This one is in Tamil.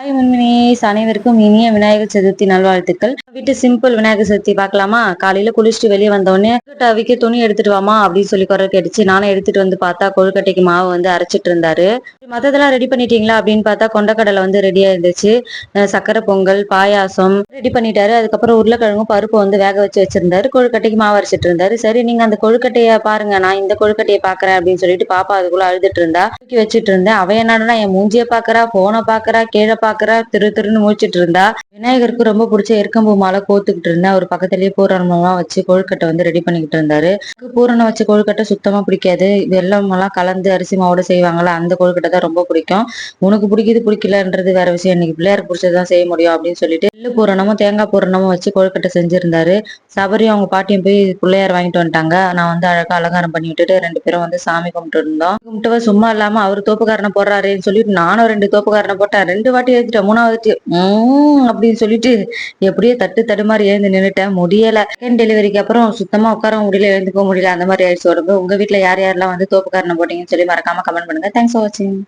Bye, Mumini. முன்மினிஸ் அனைவருக்கும் இனிய விநாயகர் சதுர்த்தி நல்வாழ்த்துக்கள். வீட்டு சிம்பிள் விநாயகர் சதுர்த்தி பார்க்கலாமா? காலையில குளிச்சுட்டு வெளியே வந்தோடனே அவிக்க துணி எடுத்துட்டு வாமா அப்படின்னு சொல்லி குரல் கேட்டுச்சு. நானும் எடுத்துட்டு வந்து பார்த்தா கொழுக்கட்டைக்கு மாவு வந்து அரைச்சிட்டு இருந்தாரு. மத்ததெல்லாம் ரெடி பண்ணிட்டீங்களா? அப்படின்னு பார்த்தா கொண்டக்கடலை வந்து ரெடியா இருந்துச்சு சக்கரை பொங்கல் பாயாசம் ரெடி பண்ணிட்டாரு. அதுக்கப்புறம் உருளைக்கிழங்கும் பருப்பு வந்து வேக வச்சு வச்சிருந்தாரு. கொழுக்கட்டைக்கு மாவு அரைச்சிட்டு இருந்தாரு. சரி நீங்க அந்த கொழுக்கட்டைய பாருங்க. நான் இந்த கொழுக்கட்டையை பாக்குறேன் அப்படின்னு சொல்லிட்டு பாப்பா அதுக்குள்ள அழுதுட்டு இருந்தா. தூக்கி வச்சுட்டு இருந்தேன். அவ என்னடா என் மூஞ்சிய பாக்குறா போனை பாக்குறா கீழே பாக்குறா திரு திருன்னு முடிச்சிட்டு இருந்தா விநாயகருக்கு ரொம்ப பிடிச்ச எருக்கம்பூ மாலை கோத்துக்கிட்டு இருந்தேன் அவர் பக்கத்துலயே பூரணமெல்லாம் வச்சு கொழுக்கட்டை வந்து ரெடி பண்ணிக்கிட்டு இருந்தாரு. பூரணம் வச்ச கொழுக்கட்டை சுத்தமா பிடிக்காது. வெள்ளமெல்லாம் எல்லாம் கலந்து அரிசி மாவோட செய்வாங்கல்ல அந்த கொழுக்கட்டை தான் ரொம்ப பிடிக்கும். உனக்கு பிடிக்குது பிடிக்கலன்றது வேற விஷயம். இன்னைக்கு பிள்ளையாருக்கு பிடிச்சதான் செய்ய முடியும் அப்படின்னு சொல்லிட்டு எள்ளு பூரணமும் தேங்காய் பூரணமும் வச்சு கொழுக்கட்டை செஞ்சிருந்தாரு. சபரியும் அவங்க பாட்டியும் போய் பிள்ளையார் வாங்கிட்டு வந்துட்டாங்க. நான் வந்து அழகா அலங்காரம் பண்ணி விட்டுட்டு ரெண்டு பேரும் வந்து சாமி கும்பிட்டு இருந்தோம். கும்பிட்டு சும்மா இல்லாம அவர் தோப்புக்காரனை போடுறாருன்னு சொல்லிட்டு நானும் ரெண்டு தோப்புக்காரனை போட்டேன். ரெண்டு வாட்டி எழுதிட்டேன். மூணாவது உம் அப்படின்னு சொல்லிட்டு எப்படியோ தட்டு தடுமாறி எழுந்து நின்னுட்டேன். முடியல. செகண்ட் டெலிவரிக்கு அப்புறம் சுத்தமா உட்கார முடியல எழுந்துக்க முடியல. அந்த மாதிரி ஆயிடுச்சு உடம்பு. உங்க வீட்டுல யார் யாரெல்லாம் வந்து தோப்புக்காரனை போட்டீங்கன்னு சொல்லி மறக்காம கமெண்ட் பண்ணுங்க. தேங்க்ஸ் ஃபார் வாட்சிங்